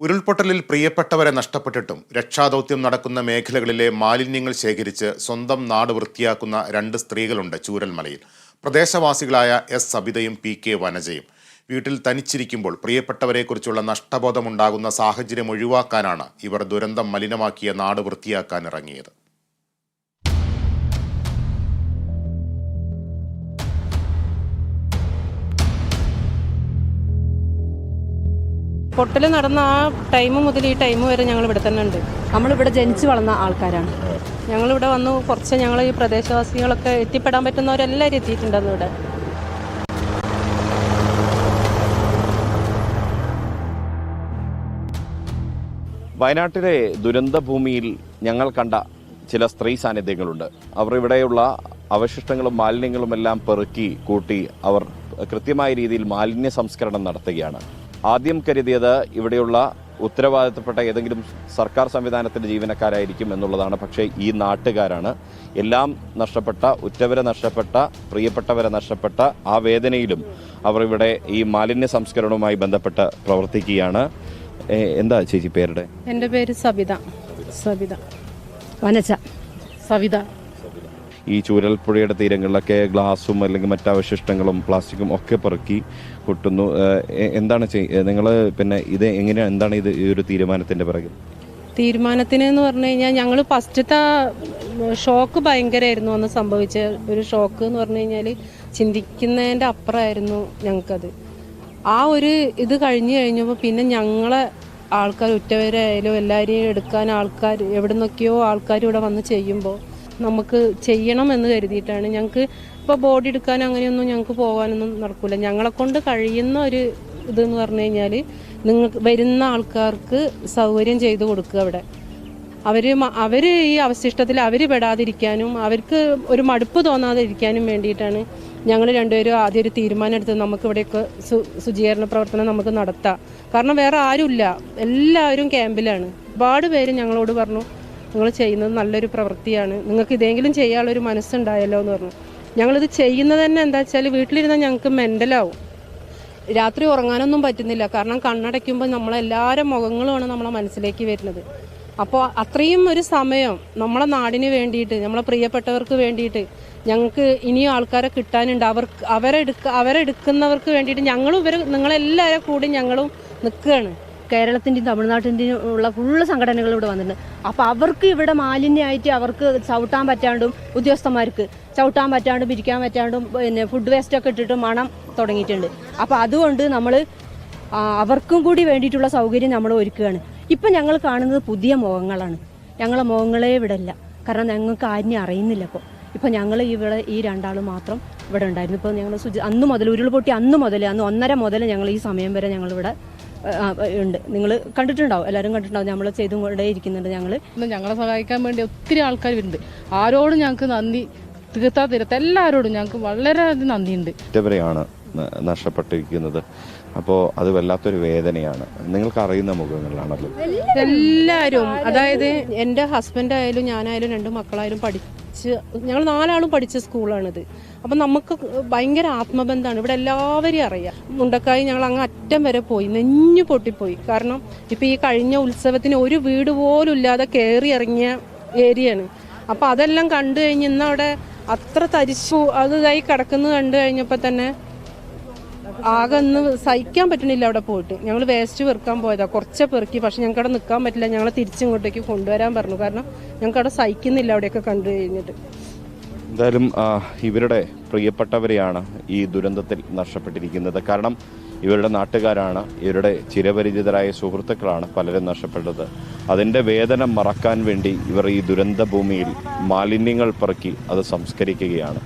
ഉരുൾപൊട്ടലിൽ പ്രിയപ്പെട്ടവരെ നഷ്ടപ്പെട്ടിട്ടും രക്ഷാദൗത്യം നടക്കുന്ന മേഖലകളിലെ മാലിന്യങ്ങൾ ശേഖരിച്ച് സ്വന്തം നാട് വൃത്തിയാക്കുന്ന രണ്ട് സ്ത്രീകളുണ്ട് ചൂരൽമലയിൽ. പ്രദേശവാസികളായ എസ് സബിതയും പി കെ വനജയും. വീട്ടിൽ തനിച്ചിരിക്കുമ്പോൾ പ്രിയപ്പെട്ടവരെക്കുറിച്ചുള്ള നഷ്ടബോധമുണ്ടാകുന്ന സാഹചര്യം ഒഴിവാക്കാനാണ് ഇവർ ദുരന്തം മലിനമാക്കിയ നാട് വൃത്തിയാക്കാൻ ഇറങ്ങിയത്. പൊട്ടൽ നടന്ന ആ ടൈം മുതൽ ഈ ടൈം വരെ ഞങ്ങൾ ഇവിടെ തന്നെ ഉണ്ട്. നമ്മളിവിടെ ജനിച്ചു വളർന്ന ആൾക്കാരാണ്. ഞങ്ങളിവിടെ വന്നു കുറച്ച് ഞങ്ങൾ ഈ പ്രദേശവാസികളൊക്കെ എത്തിപ്പെടാൻ പറ്റുന്നവരെല്ലാവരും എത്തിയിട്ടുണ്ടെന്ന് ഇവിടെ. വയനാട്ടിലെ ദുരന്ത ഭൂമിയിൽ ഞങ്ങൾ കണ്ട ചില സ്ത്രീ സാന്നിധ്യങ്ങളുണ്ട്. അവർ ഇവിടെയുള്ള അവശിഷ്ടങ്ങളും മാലിന്യങ്ങളും എല്ലാം പെറുക്കി കൂട്ടി അവർ കൃത്യമായ രീതിയിൽ മാലിന്യ സംസ്കരണം നടത്തുകയാണ്. ആദ്യം കരുതിയത് ഇവിടെയുള്ള ഉത്തരവാദിത്തപ്പെട്ട ഏതെങ്കിലും സർക്കാർ സംവിധാനത്തിന്റെ ജീവനക്കാരായിരിക്കും എന്നുള്ളതാണ്. പക്ഷേ ഈ നാട്ടുകാരാണ് എല്ലാം നഷ്ടപ്പെട്ട ഉറ്റവരെ നഷ്ടപ്പെട്ട പ്രിയപ്പെട്ടവരെ നഷ്ടപ്പെട്ട ആ വേദനയിലും അവർ ഇവിടെ ഈ മാലിന്യ സംസ്കരണവുമായി ബന്ധപ്പെട്ട് പ്രവർത്തിക്കുകയാണ്. എന്താ ചേച്ചി പേരുടെ? എന്റെ പേര് സബിത. സബിത. വനച്ച സവിത ഈ ചൂരൽപ്പുഴയുടെ തീരങ്ങളിലൊക്കെ ഗ്ലാസും അല്ലെങ്കിൽ മറ്റവശിഷ്ടങ്ങളും പ്ലാസ്റ്റിക്കും ഒക്കെ പെറുക്കി കൊട്ടുന്നു. എന്താണ് നിങ്ങൾ പിന്നെ ഇത് എങ്ങനെയാണ് എന്താണ് ഇത് ഈ ഒരു തീരുമാനത്തിന്റെ പിറകിൽ? തീരുമാനത്തിന് എന്ന് പറഞ്ഞു കഴിഞ്ഞാൽ ഞങ്ങൾ ഫസ്റ്റത്തെ ഷോക്ക് ഭയങ്കരമായിരുന്നു അന്ന് സംഭവിച്ച ഒരു ഷോക്ക് എന്ന് പറഞ്ഞു കഴിഞ്ഞാൽ ചിന്തിക്കുന്നതിന്റെ അപ്പുറമായിരുന്നു ഞങ്ങൾക്കത്. ആ ഒരു ഇത് കഴിഞ്ഞു കഴിഞ്ഞപ്പോൾ പിന്നെ ഞങ്ങളെ ആൾക്കാർ ഉറ്റവരായാലും എല്ലാവരെയും എടുക്കാൻ ആൾക്കാർ എവിടെ നിന്നൊക്കെയോ ആൾക്കാർ ഇവിടെ വന്ന് ചെയ്യുമ്പോൾ നമുക്ക് ചെയ്യണം എന്ന് കരുതിയിട്ടാണ്. ഞങ്ങൾക്ക് ഇപ്പോൾ ബോഡി എടുക്കാൻ അങ്ങനെയൊന്നും ഞങ്ങൾക്ക് പോകാനൊന്നും നടക്കില്ല ഞങ്ങളെ കൊണ്ട് കഴിയുന്ന ഒരു ഇതെന്ന് പറഞ്ഞു കഴിഞ്ഞാൽ നിങ്ങൾക്ക് വരുന്ന ആൾക്കാർക്ക് സൗകര്യം ചെയ്തു കൊടുക്കുക അവിടെ. അവർ അവർ ഈ അവശിഷ്ടത്തിൽ അവർ പെടാതിരിക്കാനും അവർക്ക് ഒരു മടുപ്പ് തോന്നാതിരിക്കാനും വേണ്ടിയിട്ടാണ് ഞങ്ങൾ രണ്ടുപേരും ആദ്യം ഒരു തീരുമാനം എടുത്തത് നമുക്ക് ഇവിടെയൊക്കെ സു ശുചീകരണ പ്രവർത്തനം നമുക്ക് നടത്താം. കാരണം വേറെ ആരുമില്ല. എല്ലാവരും ക്യാമ്പിലാണ്. ഒരുപാട് പേര് ഞങ്ങളോട് പറഞ്ഞു നിങ്ങൾ ചെയ്യുന്നത് നല്ലൊരു പ്രവൃത്തിയാണ്. നിങ്ങൾക്ക് ഇതെങ്കിലും ചെയ്യാനുള്ളൊരു മനസ്സുണ്ടായല്ലോ എന്ന് പറഞ്ഞു. ഞങ്ങളിത് ചെയ്യുന്നത് തന്നെ എന്താ വെച്ചാൽ വീട്ടിലിരുന്നാൽ ഞങ്ങൾക്ക് മെന്റലാവും. രാത്രി ഉറങ്ങാനൊന്നും പറ്റുന്നില്ല. കാരണം കണ്ണടയ്ക്കുമ്പോൾ നമ്മളെല്ലാവരും മുഖങ്ങളുമാണ് നമ്മളെ മനസ്സിലേക്ക് വരുന്നത്. അപ്പോൾ അത്രയും ഒരു സമയം നമ്മളെ നാടിന് വേണ്ടിയിട്ട് നമ്മളെ പ്രിയപ്പെട്ടവർക്ക് വേണ്ടിയിട്ട് ഞങ്ങൾക്ക് ഇനിയും ആൾക്കാരെ കിട്ടാനുണ്ട്. അവർക്ക് അവരെടുക്ക അവരെടുക്കുന്നവർക്ക് വേണ്ടിയിട്ട് ഞങ്ങളും ഇവർ നിങ്ങളെല്ലാവരും കൂടി ഞങ്ങളും നിൽക്കുകയാണ്. കേരളത്തിന്റെയും തമിഴ്നാട്ടിന്റെയും ഉള്ള ഫുള്ള് സംഘടനകൾ ഇവിടെ വന്നിട്ടുണ്ട്. അപ്പോൾ അവർക്ക് ഇവിടെ മാലിന്യമായിട്ട് അവർക്ക് ചവിട്ടാൻ പറ്റാണ്ടും ഉദ്യോഗസ്ഥന്മാർക്ക് ചവിട്ടാൻ പറ്റാണ്ടും ഇരിക്കാൻ പറ്റാണ്ടും പിന്നെ ഫുഡ് വേസ്റ്റ് ഒക്കെ ഇട്ടിട്ട് മണം തുടങ്ങിയിട്ടുണ്ട്. അപ്പോൾ അതുകൊണ്ട് നമ്മൾ അവർക്കും കൂടി വേണ്ടിയിട്ടുള്ള സൗകര്യം നമ്മൾ ഒരുക്കുകയാണ്. ഇപ്പം ഞങ്ങൾ കാണുന്നത് പുതിയ മുഖങ്ങളാണ്. ഞങ്ങളെ മുഖങ്ങളെ ഇവിടെ ഇല്ല കാരണം ഞങ്ങൾക്ക് ആരും അറിയുന്നില്ല ഇപ്പോൾ ഇപ്പം ഞങ്ങൾ ഇവിടെ ഈ രണ്ടാൾ മാത്രം ഇവിടെ ഉണ്ടായിരുന്നു. ഇപ്പോൾ ഞങ്ങൾ സുജി അന്ന് മുതൽ ഉരുൾപൊട്ടി അന്ന് മുതൽ അന്ന് ഒന്നര മുതൽ ഞങ്ങൾ ഈ സമയം വരെ ഞങ്ങളിവിടെ ഉണ്ട്. നിങ്ങൾ കണ്ടിട്ടുണ്ടാവും. എല്ലാവരും കണ്ടിട്ടുണ്ടാവും. നമ്മൾ ചെയ്തും കൊണ്ടേ ഇരിക്കുന്നുണ്ട് ഞങ്ങൾ ഇന്ന് ഞങ്ങളെ സഹായിക്കാൻ വേണ്ടി ഒത്തിരി ആൾക്കാർ വരുന്നുണ്ട്. ആരോടും ഞങ്ങൾക്ക് നന്ദി തീർത്താ തീരത്ത് എല്ലാവരോടും ഞങ്ങൾക്ക് വളരെ നന്ദിയുണ്ട്. ഇവരെയാണ് നഷ്ടപ്പെട്ടിരിക്കുന്നത്. അപ്പോൾ അത് വല്ലാത്തൊരു വേദനയാണ്. നിങ്ങൾക്ക് അറിയുന്ന മുഖങ്ങളാണല്ലോ എല്ലാവരും അതായത് എന്റെ ഹസ്ബൻഡ് ആയാലും ഞാനായാലും രണ്ട് മക്കളായാലും പഠിച്ച് ഞങ്ങൾ നാലാളും പഠിച്ച സ്കൂളാണിത്. അപ്പം നമുക്ക് ഭയങ്കര ആത്മബന്ധമാണ്. ഇവിടെ എല്ലാവരെയും അറിയാം. മുണ്ടക്കായി ഞങ്ങൾ അങ്ങ് അറ്റം വരെ പോയി. നെഞ്ഞു പൊട്ടിപ്പോയി. കാരണം ഇപ്പം ഈ കഴിഞ്ഞ ഉത്സവത്തിന് ഒരു വീട് പോലും ഇല്ലാതെ കയറി ഇറങ്ങിയ ഏരിയയാണ്. അപ്പം അതെല്ലാം കണ്ടു കഴിഞ്ഞ് ഇന്ന് അവിടെ അത്ര തരിച്ചു അതായി കിടക്കുന്നത് കണ്ടു കഴിഞ്ഞപ്പോൾ തന്നെ ആകെ ഒന്ന് സഹിക്കാൻ പറ്റണില്ല അവിടെ പോയിട്ട്. ഞങ്ങൾ വേസ്റ്റ് പെറുക്കാൻ പോയതാ. കുറച്ചേ പെറുക്കി. പക്ഷെ ഞങ്ങൾക്ക് അവിടെ നിൽക്കാൻ പറ്റില്ല. ഞങ്ങളെ തിരിച്ചിങ്ങോട്ടേക്ക് കൊണ്ടുവരാൻ പറഞ്ഞു. കാരണം ഞങ്ങൾക്ക് അവിടെ സഹിക്കുന്നില്ല അവിടെയൊക്കെ കണ്ടു കഴിഞ്ഞിട്ട്. എന്തായാലും ഇവരുടെ പ്രിയപ്പെട്ടവരെയാണ് ഈ ദുരന്തത്തിൽ നഷ്ടപ്പെട്ടിരിക്കുന്നത്. കാരണം ഇവരുടെ നാട്ടുകാരാണ് ഇവരുടെ ചിരപരിചിതരായ സുഹൃത്തുക്കളാണ് പലരും നഷ്ടപ്പെട്ടത്. അതിന്റെ വേദന മറക്കാൻ വേണ്ടി ഇവർ ഈ ദുരന്ത ഭൂമിയിൽ മാലിന്യങ്ങൾ പെറുക്കി അത് സംസ്കരിക്കുകയാണ്.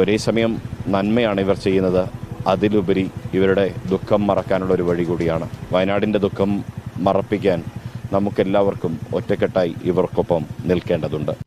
ഒരേ സമയം നന്മയാണ് ഇവർ ചെയ്യുന്നത്. അതിലുപരി ഇവരുടെ ദുഃഖം മറക്കാനുള്ള ഒരു വഴി കൂടിയാണ്. വയനാടിന്റെ ദുഃഖം മറപ്പിക്കാൻ നമുക്കെല്ലാവർക്കും ഒറ്റക്കെട്ടായി ഇവർക്കൊപ്പം നിൽക്കേണ്ടതുണ്ട്.